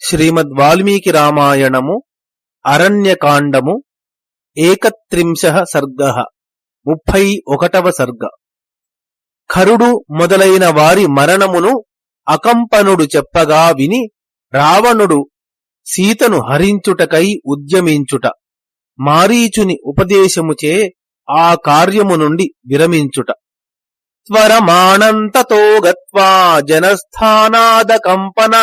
శ్రీమద్ వాల్మీకి రామాయణము అరణ్యకాండము ఏకత్రింశ సర్గ ముప్పై ఒకటవ సర్గ. ఖరుడు మొదలైన వారి మరణమును అకంపనుడు చెప్పగా విని రావణుడు సీతను హరించుటకై ఉద్యమించుట మారీచుని ఉపదేశముచే ఆ కార్యము నుండి విరమించుట. త్వరమాణంతతో గత్వా జనస్థానాదకంపన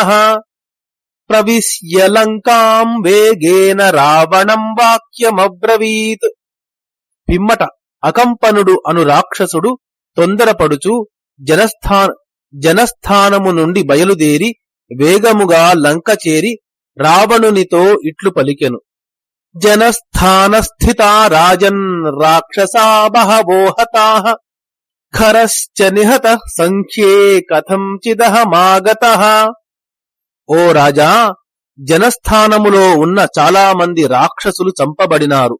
ప్రవిశ్య లంకాం వేగేన రావణం వాక్యమబ్రవీత్. పిమ్మట అకంపనుడు అను రాక్షసుడు తొందరపడుచు జనస్థాన జనస్థానము నుండి బయలుదేరి వేగముగా లంక చేరి రావణునితో ఇట్లు పలికెను. జనస్థానస్థితా రాజన్ రాక్షసా బహవో హతాః. ఖరశ్చ నిహత సంఖ్యే కథంచిదహమాగత ఓ రాజా జనస్థానములో ఉన్న చాలామంది రాక్షసులు చంపబడినారు.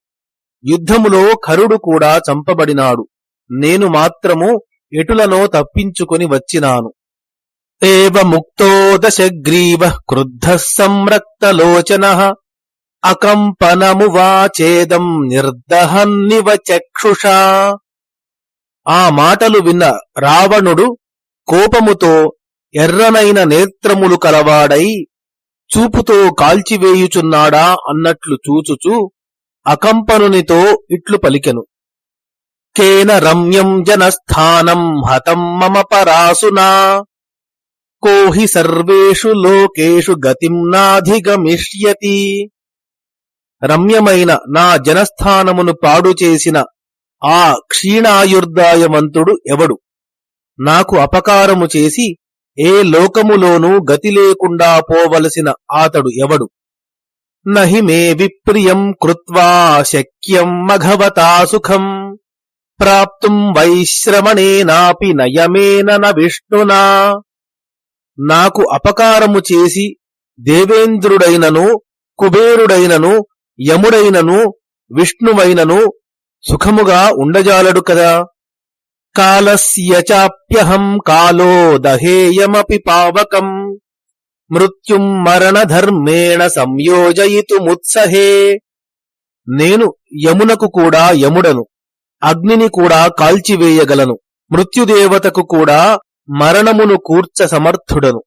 యుద్ధములో ఖరుడు కూడా చంపబడినాడు. నేను మాత్రము ఎటులనో తప్పించుకొని వచ్చినాను. ఏవ ముక్తో దశగ్రీవ క్రుద్ధ సంరక్తలోచన అకంపనమువాచేదం నిర్దహన్నివ చక్షుషా. ఆ మాటలు విన్న రావణుడు కోపముతో ఎర్రనైన నేత్రములు కలవాడై చూపుతో కాల్చివేయుచున్నాడా అన్నట్లు చూచుచూ అకంపనునితో ఇట్లు పలికెను. కేన రమ్యం జనస్థానం హతం మమ పరాసునా. కోహి సర్వేషు లోకేషు గతిం నాధిగమిష్యతి. రమ్యమైన నా జనస్థానమును పాడు చేసిన ఆ క్షీణాయుర్దాయమంతుడు ఎవడు? నాకు అపకారము చేసి ఏ లోకములోనూ గతి లేకుండా పోవలసిన ఆతడు ఎవడు? నహి మే విప్రియం కృత్వా శక్యం మఘవతా సుఖం. ప్రాప్తుం వైశ్రమణేనాపి నయమేన న విష్ణునా. నాకు అపకారము చేసి దేవేంద్రుడైనను కుబేరుడైనను యముడైనను విష్ణువైనను సుఖముగా ఉండజాలడు కదా? కాలస్య చాప్యహం కాలో దహేయమపి పావకం మృత్యుం మరణధర్మేణ సంయోజయితుముత్సహే నేను యమునకు కూడా యముడను అగ్నిని కూడా కాల్చివేయగలను మృత్యుదేవతకు కూడా మరణమును కూర్చ సమర్థుడను.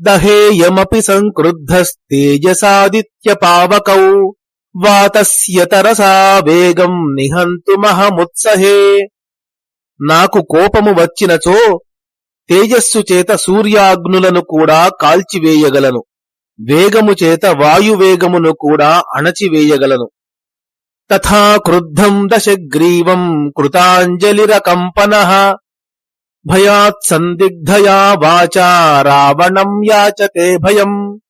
దహేయమపి సంక్రుద్ధస్తేజసాదిత్య పావకౌ వాతస్య తరసా వేగం నిహంతుమహముత్సహే। నాకు కోపము వచ్చినచో తేజస్సు చేత సూర్యాగ్నులను కూడా కాల్చివేయగలను. వేగము చేత వాయువేగమును కూడా అణచివేయగలను. తథా క్రుద్ధం దశగ్రీవం కృతాంజలిరకంపన. భయాత్ సందిగ్ధయా వాచా రావణం యాచతే భయం.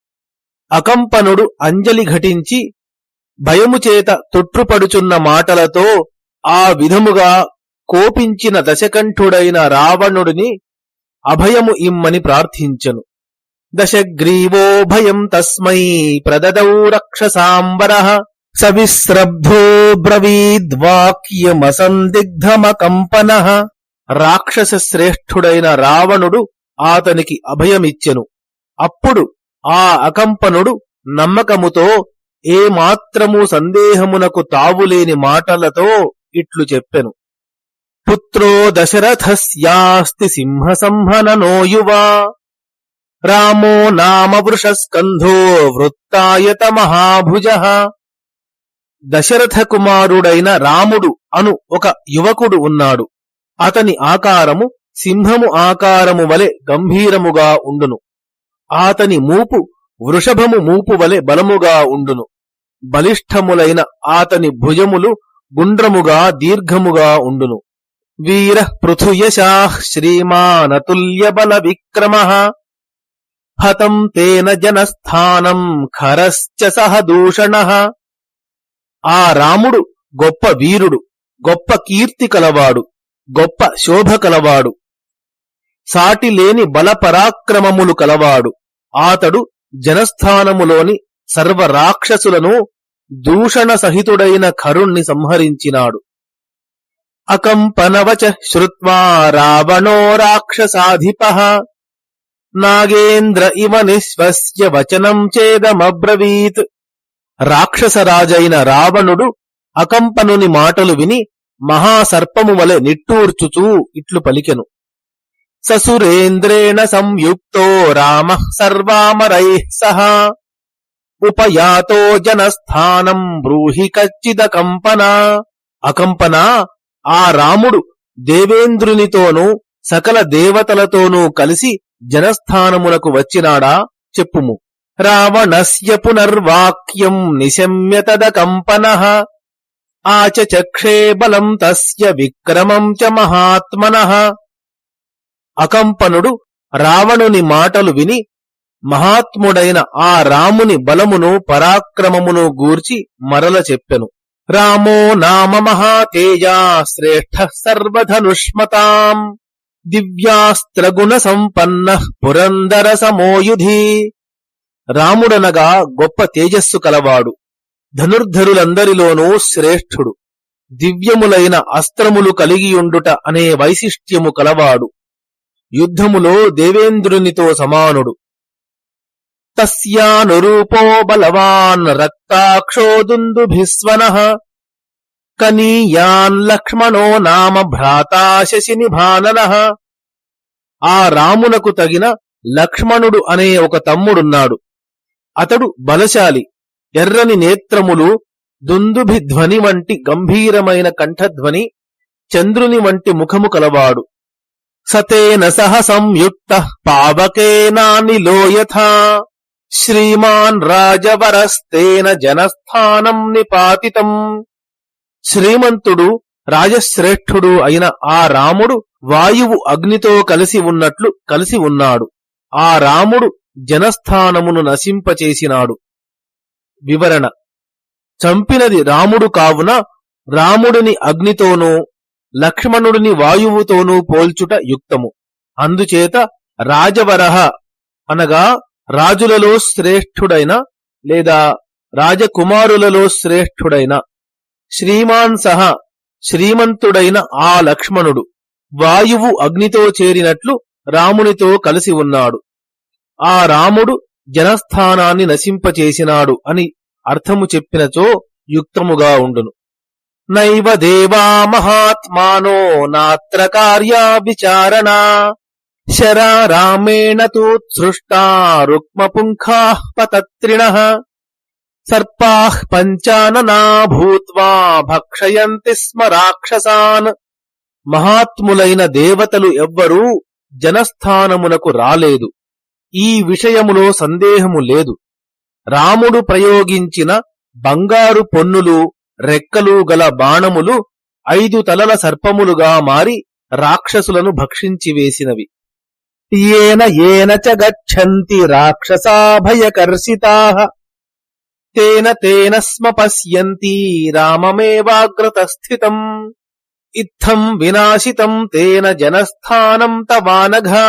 అకంపనుడు అంజలి ఘటించి భయము చేత తొట్రుపడుచున్న మాటలతో ఆ విధముగా కోపించిన దశకంఠుడైన రావణుడిని అభయము ఇమ్మని ప్రార్థించెను. దశగ్రీవో భయం తస్మై ప్రదదౌ రక్షసాంబర సవిశ్రబ్ధో బ్రవీద్వాక్యమసందిగ్ధమకంపన రాక్షస శ్రేష్ఠుడైన రావణుడు ఆతనికి అభయమిచ్చెను. అప్పుడు ఆ అకంపనుడు నమ్మకముతో ఏమాత్రము సందేహమునకు తావులేని మాటలతో ఇట్లు చెప్పెను. పుత్రో దశరథస్యాస్తి సింహసంహననో యువా రామో నామ వృషస్కంధో వృత్తాయత మహాభుజ దశరథ కుమారుడైన రాముడు అను ఒక యువకుడు ఉన్నాడు. అతని ఆకారము సింహము ఆకారము వలె గంభీరముగా ఉండును. ఆతని మూపు వృషభము మూపు వలె బలముగా ఉండును. బలిష్ఠములైన ఆతని భుజములు గుండ్రముగా దీర్ఘముగా ఉండును. వీర పృథుయశా శ్రీమానతుల్యబల విక్రమ హతం తేన జనస్థానం ఖరశ్చ సహ దూషణ ఆ రాముడు గొప్ప వీరుడు గొప్ప కీర్తి కలవాడు గొప్ప శోభ కలవాడు సాటిలేని బలపరాక్రమములు కలవాడు. ఆతడు జనస్థానములోని సర్వరాక్షసులను దూషణ సహితుడైన ఖరుణ్ణి సంహరించినాడు. అకంపనవచ శ్రుత్వా రావణో రాక్షసాధిప. నాగేంద్ర ఇవ నిశ్వస్య వచనం చేదమబ్రవీత్. రాక్షసరాజైన రావణుడు అకంపనుని మాటలు విని మహాసర్పము వలె నిట్టూర్చుతూ ఇట్లు పలికెను. ససురేంద్రేణ సంయుక్తో రామ సర్వామరై సహ. ఉపయాతో జనస్థానం బ్రూహి కచ్చిద కంపన అకంపన ఆ రాముడు దేవేంద్రునితోనూ సకల దేవతలతోనూ కలిసి జనస్థానమునకు వచ్చినాడా? చెప్పుము. రావణస్య పునర్వాక్యం నిశమ్యతద కంపన ఆచచక్షే బలం తస్య విక్రమం చ మహాత్మన. అకంపనుడు రావణుని మాటలు విని మహాత్ముడైన ఆ రాముని బలమును పరాక్రమమును గూర్చి మరల చెప్పెను. రామో నామ మహాతేజా శ్రేష్ఠ సర్వధనుష్మతాం. దివ్యాస్త్రగుణ సంపన్న పురందర సమోయుధి. రాముడనగా గొప్ప తేజస్సు కలవాడు. ధనుర్ధరులందరిలోనూ శ్రేష్ఠుడు. దివ్యములైన అస్త్రములు కలిగియుండుట అనే వైశిష్ట్యము కలవాడు. యుద్ధములో దేవేంద్రునితో సమానుడు. తస్యానురూపో బలవాన్ రక్తాక్షోదుందుభిస్వన కనీయాన్ లక్ష్మణో నామ భ్రాతా శశినిభానన ఆ రామునకు తగిన లక్ష్మణుడు అనే ఒక తమ్ముడున్నాడు. అతడు బలశాలి. ఎర్రని నేత్రములు దుందుభి ధ్వని వంటి గంభీరమైన కంఠధ్వని చంద్రుని వంటి ముఖము కలవాడు. సతేన సహ సంయుక్త పావకేనాని లోయథా శ్రీమాన్ రాజవరస్తేన జనస్థానం నిపాతితం. శ్రీమంతుడు రాజశ్రేష్ఠుడు అయిన ఆ రాముడు వాయువు అగ్నితో కలిసి ఉన్నట్లు కలిసి ఉన్నాడు. ఆ రాముడు జనస్థానమును నశింపచేసినాడు. వివరణ. చంపినది రాముడు కావున రాముడిని అగ్నితోనూ లక్ష్మణుడిని వాయువుతోనూ పోల్చుట యుక్తము. అందుచేత రాజవరహ అనగా రాజులలో శ్రేష్ఠుడైన లేదా రాజకుమారులలో శ్రేష్ఠుడైన శ్రీమాన్ సహా శ్రీమంతుడైన ఆ లక్ష్మణుడు వాయువు అగ్నితో చేరినట్లు రామునితో కలిసి ఉన్నాడు. ఆ రాముడు జనస్థానాన్ని నశింపచేసినాడు అని అర్థము చెప్పినచో యుక్తముగా ఉండును. నైవ దేవా మహాత్మానో నాత్ర కార్యా విచారణ. శరారామేణ తూత్సృష్టా రుక్మపుంఖా పతత్రిణ సర్పాః పంచాననా భూత్వా భక్షయంతి స్మ రాక్షసాన్ మహాత్ములైన దేవతలు ఎవ్వరూ జనస్థానమునకు రాలేదు. ఈ విషయములో సందేహము లేదు. రాముడు ప్రయోగించిన బంగారు పొన్నులు రెక్కలు గల బాణములు ఐదు తలల సర్పములుగా మారి రాక్షసులను భక్షించి వేసినవి. ఏన ఏన చ గచ్చంతి రాక్షసాభయకర్షితా తేన తేన స్మ పశ్యంతి రామమేవాగ్రతస్థితం ఇత్థం వినాశితం తేన జనస్థానం తవానఘా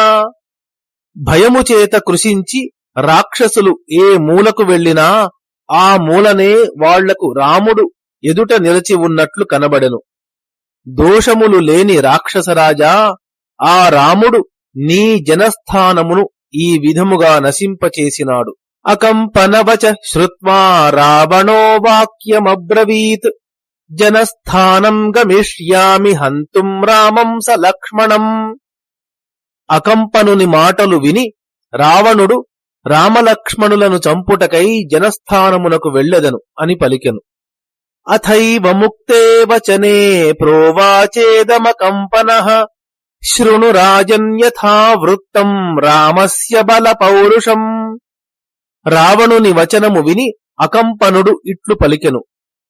భయము చేత కృషించి రాక్షసులు ఏ మూలకు వెళ్ళినా ఆ మూలనే వాళ్ళకు రాముడు ఎదుట నిలిచి ఉన్నట్లు కనబడెను. దోషములు లేని రాక్షసరాజా ఆ రాముడు నీ జనస్థానమును ఈ విధముగా నశింపచేసినాడు. అకంపనవచ శ్రుత్వా రావణో వాక్యమబ్రవీత్. జనస్థానం గమిష్యామి హంతుం రామం స లక్ష్మణం. అకంపనుని మాటలు విని రావణుడు రామలక్ష్మణులను చంపుటకై జనస్థానమునకు వెళ్ళెదను అని పలికెను. అథైవ ముక్తే వచనే ప్రోవాచేదమకంపన. శృణు రాజన్యథా వృత్తం రామస్య బల పౌరుషం రావణుని వచనము విని అకంపనుడు ఇట్లు పలికెను.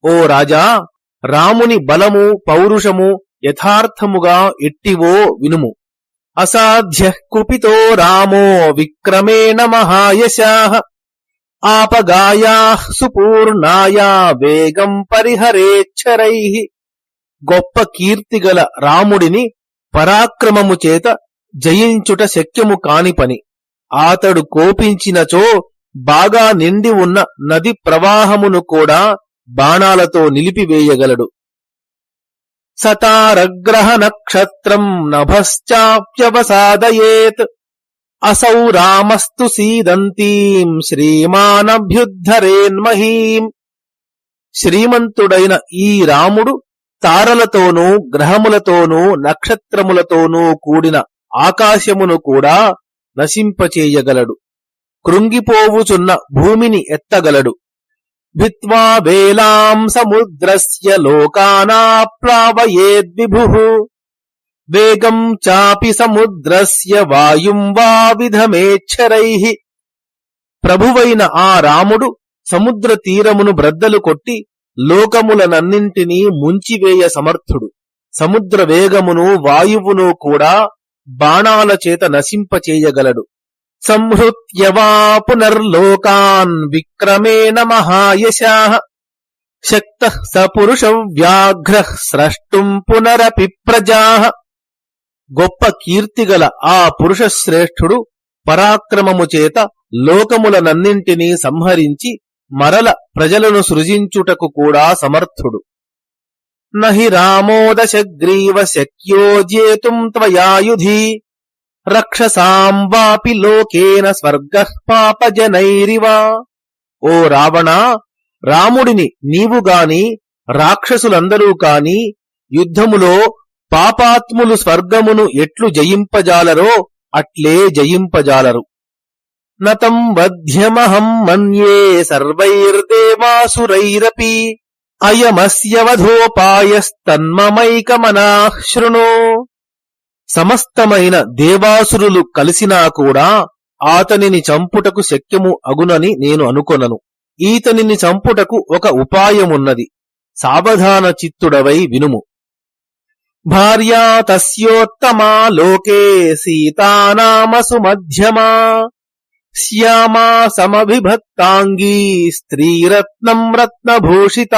ఓ రాజా రాముని బలము పౌరుషము యథార్థముగా ఎట్టివో వినుము. అసాధ్య కుపితో రామో విక్రమేణ మహాయశా. ఆపగాయా సుపూర్ణాయా వేగం పరిహరేచ్చరై గొప్ప కీర్తిగల రాముడిని పరాక్రమము చేత జయించుట శక్యము కాని పని. ఆతడు కోపించినచో బాగా నిండి ఉన్న నది ప్రవాహమును కూడా బాణాలతో నిలిపివేయగలడు. సతారగ్రహ నక్షత్రం నభశ్చాప్యవసాదయేత్. అసౌ రామస్తు సీదంతీం శ్రీమానభ్యుద్ధరేన్మహీం శ్రీమంతుడైన ఈ రాముడు తారలతోనూ గ్రహములతోనూ నక్షత్రములతోనూ కూడిన ఆకాశమును కూడా నశింపచేయగలడు. కృంగిపోవుచున్న భూమిని ఎత్తగలడు. భిత్వా వేలాం సముద్రస్య లోకానాప్లావయేద్విభు వేగం చాపి సముద్రస్య వాయుం వా విధమేచ్చరై ప్రభువైన ఆ రాముడు సముద్ర తీరమును బ్రద్దలు కొట్టి లోకములనన్నింటినీ ముంచివేయ సమర్థుడు. సముద్ర వేగమును వాయువును కూడా బాణాల చేత నశింపచేయగలడు. సంహృత్యవా పునర్లోకాన్ విక్రమేణ మహాయశా. శక్త స పురుష వ్యాఘ్ర స్రష్టుం పునరపి ప్రజా. గొప్ప కీర్తిగల ఆ పురుషశ్రేష్ఠుడు పరాక్రమము చేత లోకములనన్నింటినీ సంహరించి మరల ప్రజలను సృజించుటకు కూడా సమర్థుడు. నహి రామోదశగ్రీవ శక్యో జేతుం త్వయాయుధి రక్షసాం వాపి లోకేన స్వర్గ పాపజనైరివా. ఓ రావణా రాముడిని నీవు గాని రాక్షసులందరూ కాని యుద్ధములో పాపాత్ములు స్వర్గమును ఎట్లు జయింపజాలరో అట్లే జయింపజాలరు. నతం వధ్యమహం మన్యే సర్వైర్దేవాసురైరపి అయమస్య వధోపాయస్తన్మమైకమనా శృణు. సమస్తమైన దేవాసురులు కలిసినా కూడా ఆతనిని చంపుటకు శక్యము అగునని నేను అనుకొనను. ఈతనిని చంపుటకు ఒక ఉపాయమున్నది. సావధాన చిత్తుడవై వినుము. భార్యా తస్యోత్తమా లోకే సీతానామసు మధ్యమా. శ్యామా సమవిభక్తాంగీ స్త్రీరత్నం రత్నభూషిత.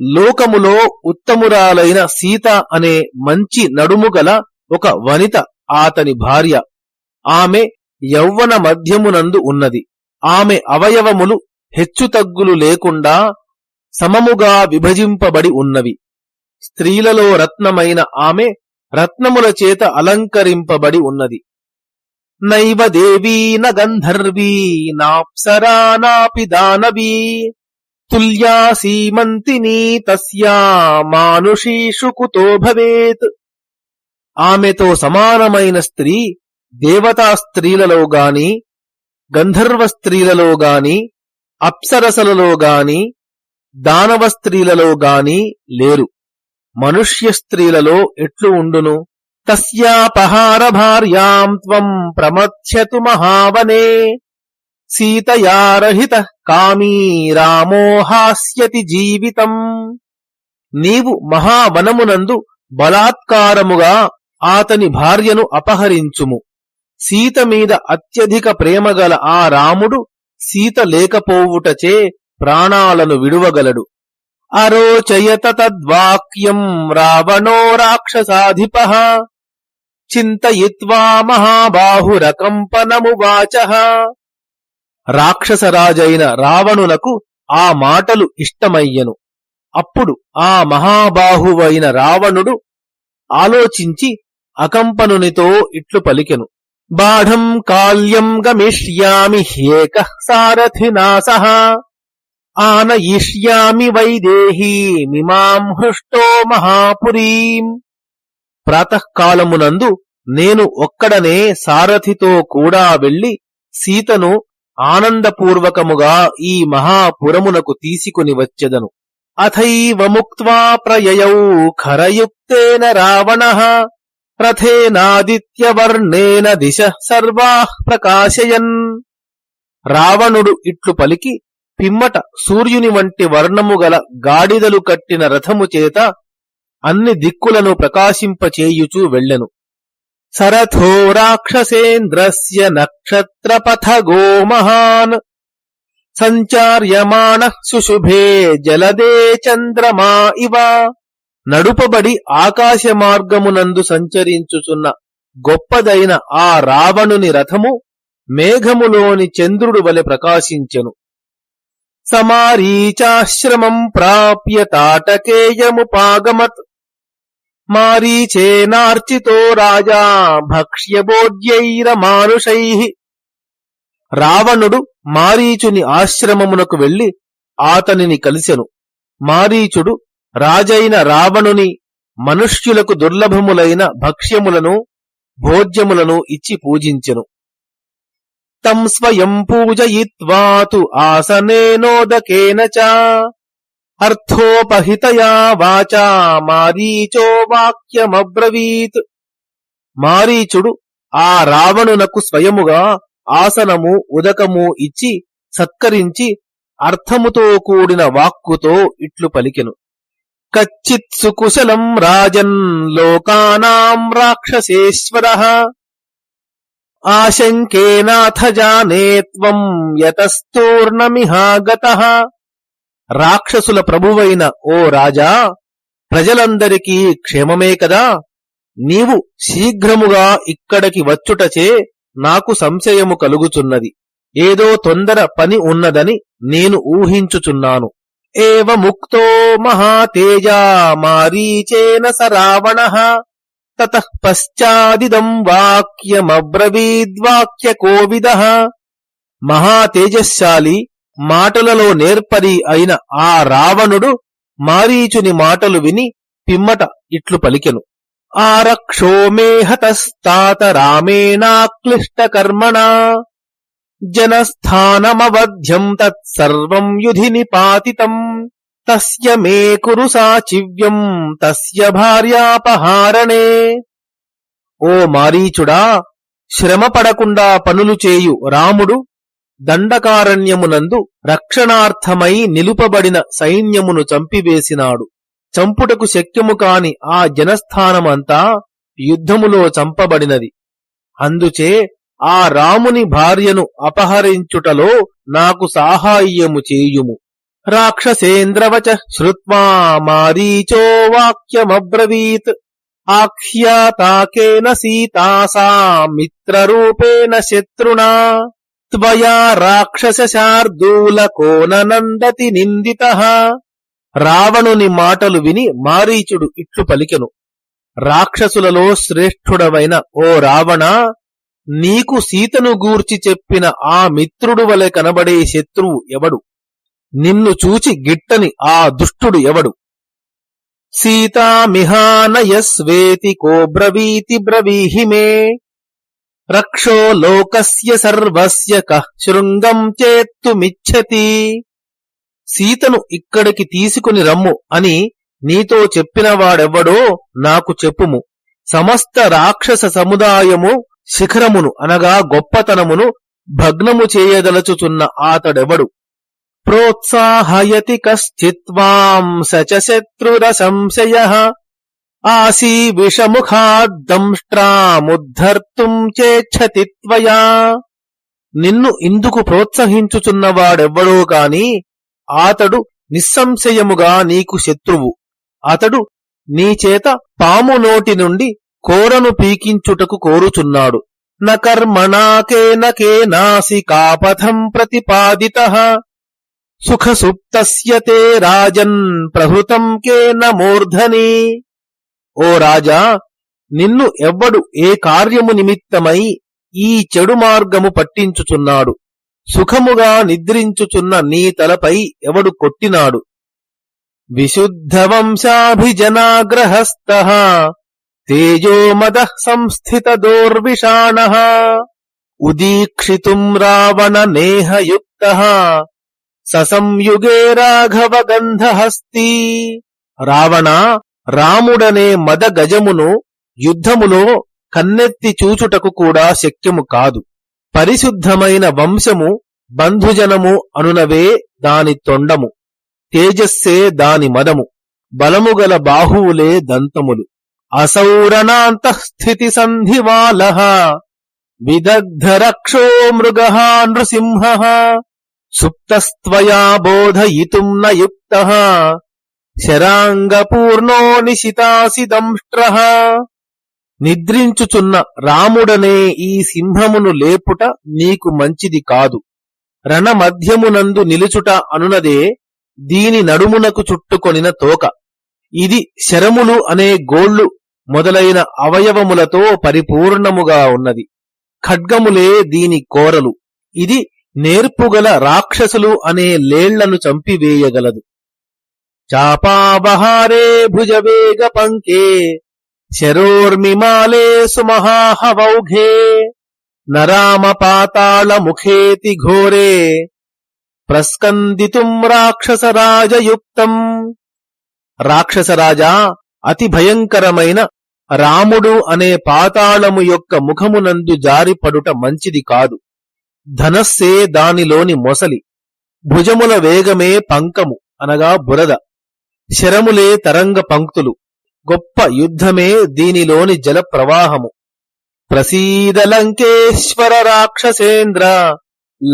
లోకములో ఉత్తమురాలైన సీత అనే మంచి నడుముగల ఒక వనిత ఆతని భార్య. ఆమె యౌవన మధ్యమునందు ఉన్నది. ఆమె అవయవములు హెచ్చుతగ్గులు లేకుండా సమముగా విభజింపబడి ఉన్నవి. స్త్రీలలో రత్నమైన ఆమె రత్నముల చేత అలంకరింపబడి ఉన్నది. నైవ దేవీ నగంధర్వీ నాప్సరా నాపి దానవీ తుల్యా సీమంతినీ తస్యా మానుషీషు కుతో భవేత్. ఆమెతో సమానమైన స్త్రీ దేవతా స్త్రీలలో గాని గంధర్వ స్త్రీలలో గాని అప్సరసలలో గాని దానవ స్త్రీలలో గాని లేరు. మనుష్య స్త్రీలలో ఎట్లు ఉండును? తస్యాపహారభార్యాం త్వం ప్రమథ్యతు మహావనే సీతయారహిత కామీ రామో హాస్యతి జీవితం నీవు మహావనమునందు బలాత్కారముగా ఆతని భార్యను అపహరించుము. సీత మీద అత్యధిక ప్రేమగల ఆ రాముడు సీత లేకపోవుటచే ప్రాణాలను విడువగలడు. అరోచయత తద్వాక్యం రావణో రాక్షసాధిప చింతయిత్వా మహాబాహురకంపనమువాచ రాక్షసరాజైన రావణునకు ఆ మాటలు ఇష్టమయ్యను. అప్పుడు ఆ మహాబాహువైన రావణుడు ఆలోచించి అకంపనునితో ఇట్లు పలికెను. బాఢం కాల్యం గమిష్యామి హ్యేక సారథినా సహ ఆనయిష్యామి వైదేహీమిమాం హృష్టో మహాపురీం. ప్రాతకాలమునందు నేను ఒక్కడనే సారథితో కూడా వెళ్ళి సీతను ఆనందపూర్వకముగా ఈ మహాపురమునకు తీసుకుని వచ్చెదను. అథైవముక్త్వా ప్రయయౌ ఖరయుక్తేన రావణ రథేనాదిత్యవర్ణేన దిశ సర్వా ప్రకాశయన్. రావణుడు ఇట్లు పలికి పిమ్మట సూర్యుని వంటి వర్ణము గల గాడిదలు కట్టిన రథము చేత అన్ని దిక్కులను ప్రకాశింపచేయుచూ వెళ్ళెను. సరథో రాక్షసేంద్రస్య నక్షత్రపథగో మహాన్ సంచార్యమాణ సుశుభే జలదే చంద్రమా ఇవ. నడుపబడి ఆకాశ మార్గమునందు సంచరించుచున్న గొప్పదైన ఆ రావణుని రథము మేఘములోని చంద్రుడు వలె ప్రకాశించెను. సమారీచాశ్రమం ప్రాప్య తాటకేయముపాగమత్ మారీచేనార్చితో రాజా భక్ష్యబోధ్యైరమానుషై రావణుడు మారీచుని ఆశ్రమమునకు వెళ్ళి ఆతనిని కలిసెను. మారీచుడు రాజైన రావణుని మనుష్యులకు దుర్లభములైన భక్ష్యములను భోజ్యములను ఇచ్చి పూజించెను. తం స్వయం పూజయిత్వాతు ఆసనేనోదకేన చ అర్థోపహితయా వాచా మారీచో వాక్యమబ్రవీత్. మారీచుడు ఆ రావణునకు స్వయముగా ఆసనము ఉదకము ఇచ్చి సత్కరించి అర్థముతో కూడిన వాక్కుతో ఇట్లు పలికెను. కచ్చిత్ సుకుశలం రాజన్ లోకానాం రాక్షసేశ్వర. ఆశంకేనాథ జానేత్వం యతస్తూర్ణమిహాగత. రాక్షసుల ప్రభువైన ఓ రాజా ప్రజలందరికీ క్షేమమే కదా? నీవు శీఘ్రముగా ఇక్కడికి వచ్చుటచే నాకు సంశయము కలుగుచున్నది. ఏదో తొందర పని ఉన్నదని నేను ఊహించుచున్నాను. ఏవ ముక్తో మహాతేజా మారీచేన స రావణ తత పశ్చాదిదం వాక్యమబ్రవీద్వాక్య కోవిద మహాతేజశాలి మాటలలో నేర్పరి అయిన ఆ రావణుడు మారీచుని మాటలు విని పిమ్మట ఇట్లు పలికెను. ఆరక్షో మే హతస్తాత జనస్థానమవధ్యం తత్సర్వం యుధి నిపాతితం తస్య మే కురు సాచివ్యం తస్య భార్యాపహారణే. ఓ మారీచుడా శ్రమ పడకుండా పనులు చేయు రాముడు దండకారణ్యమునందు రక్షణార్థమై నిలుపబడిన సైన్యమును చంపివేసినాడు. చంపుటకు శక్యము కాని ఆ జనస్థానమంతా యుద్ధములో చంపబడినది. అందుచే ఆ రాముని భార్యను అపహరించుటలో నాకు సాహాయ్యము చేయుము. రాక్షసేంద్రవచ శ్రుత్వా మారీచో వాక్యమబ్రవీత్. ఆఖ్యాతాకేన సీతాసా మిత్రరూపేణ శత్రుణా త్వయా రాక్షసశార్దూలకోననందతి నిందిత రావణుని మాటలు విని మారీచుడు ఇట్లు పలికెను. రాక్షసులలో శ్రేష్ఠుడవైన ఓ రావణ నీకు సీతను గూర్చి చెప్పిన ఆ మిత్రుడు వలె కనబడే శత్రువు ఎవడు? నిన్ను చూచి గిట్టని ఆ దుష్టుడు ఎవడు? సీతామిహానయస్వేతి కోబ్రవీతి బ్రవీహిమే రక్షో లోకస్య సర్వస్య కః శృంగం చేత్తుమిచ్చతి సీతను ఇక్కడికి తీసుకుని రమ్ము అని నీతో చెప్పినవాడెవ్వడో నాకు చెప్పుము. సమస్త రాక్షస సముదాయము శిఖరమును అనగా గొప్పతనమును భగ్నము చేయదలచుచున్న ఆతడెవడు? ప్రోత్సాహయతి కశ్చిత్వాం సచ శత్రుర సంశయ. ఆసీ విషముఖాద్దంష్ట్రాముద్ధర్తుం చేచ్చతి త్వయా. నిన్ను ఇందుకు ప్రోత్సహించుచున్నవాడెవ్వడో కాని ఆతడు నిస్సంశయముగా నీకు శత్రువు. అతడు నీచేత పాము నోటి నుండి కోరను పీకించుటకు కోరుచున్నాడు. నకర్మణాకేనకేనాసి కాపథం ప్రతిపాదిత. సుఖసుప్తస్య తే రాజన్ ప్రహృతం కేన మూర్ధని. ఓ రాజా నిన్ను ఎవ్వడు ఏ కార్యము నిమిత్తమై ఈ చెడు మార్గము పట్టించుచున్నాడు. సుఖముగా నిద్రించుచున్న నీ తలపై ఎవడు కొట్టినాడు? విశుద్ధ వంశాభిజనాగ్రహస్థ తేజోమద సంస్థిత దోర్విషాణ ఉదీక్షితుం రావణ నేహయుక్త ససంయుగే రాఘవ గంధహస్తి. రావణ రాముడనే మద గజమును యుద్ధములో కన్నెత్తి చూచుటకు కూడా శక్యము కాదు. పరిశుద్ధమైన వంశము బంధుజనము అనునవే దాని తొండము. తేజస్సే దాని మదము. బలముగల బాహువులే దంతములు. అసౌరణాంతఃస్థితి సంధివాల విదగ్ధ రక్షో మృగ నృసింహ. సుప్తస్త్వయా బోధయితుం నయుక్త శరాంగపూర్ణో నిశితాసి దంష్ట్ర నిద్రించుచున్న రాముడనే ఈ సింహమును లేపుట నీకు మంచిది కాదు. రణమధ్యమునందు నిలుచుట అనునదే దీని నడుమునకు చుట్టుకొనిన తోక. ఇది శరములు అనే గోళ్ళు మొదలైన అవయవములతో పరిపూర్ణముగా ఉన్నది. ఖడ్గములే దీని కోరలు. ఇది నేర్పుగల రాక్షసులు అనే లేళ్ళను చంపివేయగలదు. చాపాబహారే భుజవేగ పంకే శరోర్మిమాలే సుమహాహవౌఘే నరామ పాతాళ ముఖేతి ఘోరే ప్రస్కందితుం రాక్షసరాజయుక్తం రాక్షసరాజా అతి భయంకరమైన రాముడు అనే పాతాళము యొక్క ముఖమునందు జారిపడుట మంచిది కాదు. ధనస్సే దానిలోని మొసలి భుజముల వేగమే పంకము అనగా బురద. శరములే తరంగ పంక్తులు. గొప్ప యుద్ధమే దీనిలోని జల ప్రవాహము ప్రసీద లంకేశ్వర రాక్షసేంద్ర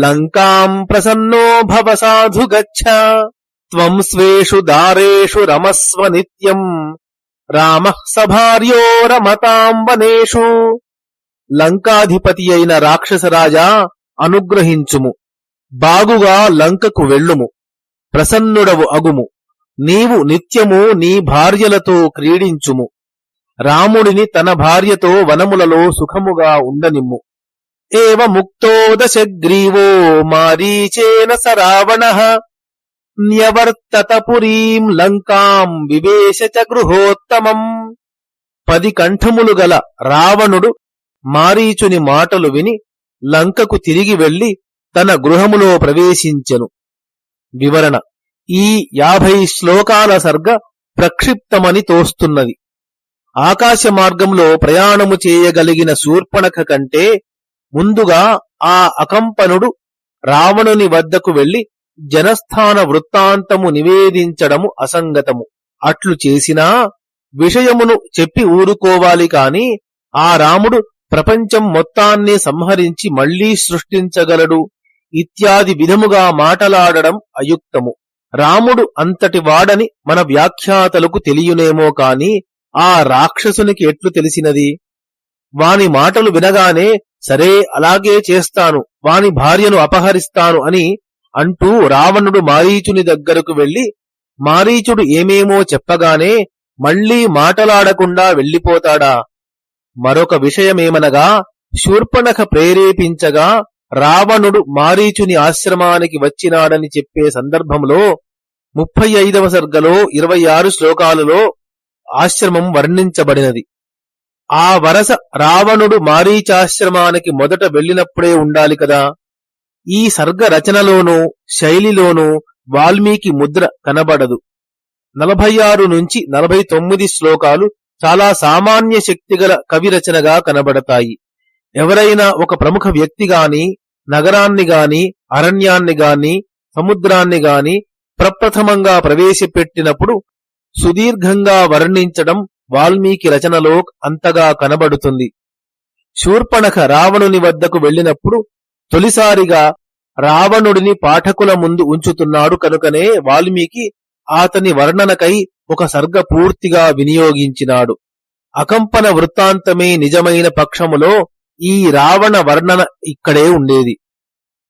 లంకాం ప్రసన్నో భవ సాధు గచ్చ త్వం స్వేషు దారేషు రమస్వ నిత్యం రామ సభార్యో రమతాం వనేషు. లంకాధిపతి అయిన రాక్షసరాజా అనుగ్రహించుము. బాగుగా లంకకు వెళ్ళుము. ప్రసన్నుడవు అగుము. నీవు నిత్యము నీ భార్యలతో క్రీడించుము. రాముడిని తన భార్యతో వనములలో సుఖముగా ఉండనిమ్ము. ఏవ ముక్తో దశగ్రీవో మారీచేన స రావణ న్యవర్తత పురీం లంకాం వివేశ చ గృహోత్తమం. పది కంఠములు గల రావణుడు మారీచుని మాటలు విని లంకకు తిరిగి వెళ్ళి తన గృహములో ప్రవేశించెను. వివరణ ఈ యాభై శ్లోకాల సర్గ ప్రక్షిప్తమని తోస్తున్నది. ఆకాశ మార్గంలో ప్రయాణము చేయగలిగిన శూర్పణఖ కంటే ముందుగా ఆ అకంపనుడు రావణుని వద్దకు వెళ్ళి జనస్థాన వృత్తాంతము నివేదించడము అసంగతము. అట్లు చేసినా విషయమును చెప్పి ఊరుకోవాలి కాని ఆ రాముడు ప్రపంచం మొత్తాన్ని సంహరించి మళ్ళీ సృష్టించగలడు. ఇత్యాది విధముగా మాటలాడడం అయుక్తము. రాముడు అంతటి వాడని మన వ్యాఖ్యాతలకు తెలియనేమో కాని ఆ రాక్షసునికి ఎట్లు తెలిసినది? వాని మాటలు వినగానే సరే అలాగే చేస్తాను వాని భార్యను అపహరిస్తాను అని అంటూ రావణుడు మారీచుని దగ్గరకు వెళ్ళి మారీచుడు ఏమేమో చెప్పగానే మళ్ళీ మాటలాడకుండా వెళ్ళిపోతాడా మరొక విషయమేమనగా శూర్పణఖ ప్రేరేపించగా రావణుడు మారీచుని ఆశ్రమానికి వచ్చినాడని చెప్పే సందర్భంలో ముప్పై ఐదవ సర్గలో ఇరవై ఆరు శ్లోకాలలో ఆశ్రమం వర్ణించబడినది. ఆ వరస రావణుడు మారీచాశ్రమానికి మొదట వెళ్ళినప్పుడే ఉండాలి కదా. ఈ సర్గ రచనలోనూ శైలిలోనూ వాల్మీకి ముద్ర కనబడదు. నలభై ఆరు నుంచి నలభై తొమ్మిది శ్లోకాలు చాలా సామాన్య శక్తిగల కవి రచనగా కనబడతాయి. ఎవరైనా ఒక ప్రముఖ వ్యక్తి గాని నగరాన్ని గాని అరణ్యాన్ని గాని సముద్రాన్ని గాని ప్రప్రథమంగా ప్రవేశపెట్టినప్పుడు సుదీర్ఘంగా వర్ణించడం వాల్మీకి రచనలో అంతగా కనబడుతుంది. శూర్పణఖ రావణుని వద్దకు వెళ్ళినప్పుడు తొలిసారిగా రావణుడిని పాఠకుల ముందు ఉంచుతున్నాడు కనుకనే వాల్మీకి అతని వర్ణనకై ఒక సర్గ పూర్తిగా వినియోగించినాడు. అకంపన వృత్తాంతమే నిజమైన పక్షములో ఈ రావణ వర్ణన ఇక్కడే ఉండేది.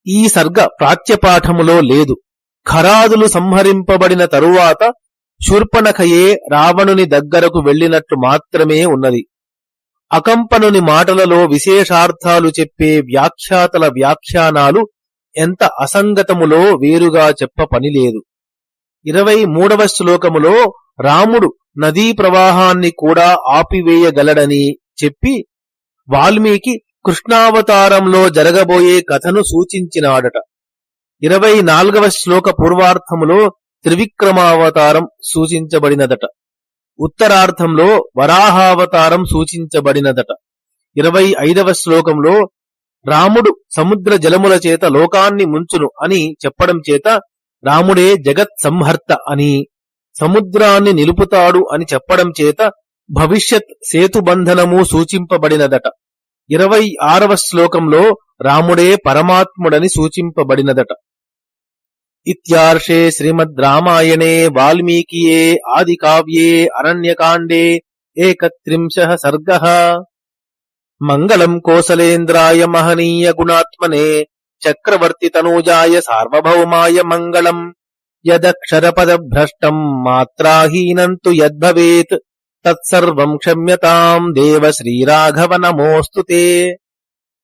ఈ సర్గ ప్రాచ్యపాఠములో లేదు. ఖరాదులు సంహరింపబడిన తరువాత శూర్పణఖయే రావణుని దగ్గరకు వెళ్ళినట్లు మాత్రమే ఉన్నది. అకంపనుని మాటలలో విశేషార్థాలు చెప్పే వ్యాఖ్యాతల వ్యాఖ్యానాలు ఎంత అసంగతములో వేరుగా చెప్ప పనిలేదు ఇరవై మూడవ శ్లోకములో రాముడు నదీ ప్రవాహాన్ని కూడా ఆపివేయగలడని చెప్పి వాల్మీకి కృష్ణావతారంలో జరగబోయే కథను సూచించినాడట. ఇరవై నాల్గవ శ్లోక పూర్వార్థములో త్రివిక్రమావతారం సూచించబడినదట. ఉత్తరార్థంలో వరాహావతారం సూచించబడినదట. ఇరవై ఐదవ శ్లోకంలో రాముడు సముద్ర జలముల చేత లోకాన్ని ముంచును అని చెప్పడం చేత రాముడే జగత్ సంహర్త అని సముద్రాన్ని నిలుపుతాడు అని చెప్పడం చేత భవిష్యత్ సేతుబంధనము సూచింపబడినదట. ఇరవై ఆరవ శ్లోకంలో రాముడే పరమాత్ముడని సూచింపబడినదట. ఇత్యార్షే శ్రీమద్ రామాయణే వాల్మీకియే ఆది కావ్యే అరణ్యకాండే ఏకత్రింశ సర్గ మంగళం కోసలేంద్రాయ మహనీయ గుణాత్మనే చక్రవర్తి తనూజాయ సార్వభౌమాయ మంగళం యదక్షరపదభ్రష్టం మాత్రాహీనంతు యద్భవేత్ తత్సర్వం క్షమ్యతాం దేవ శ్రీరాఘవ నమోస్తుతే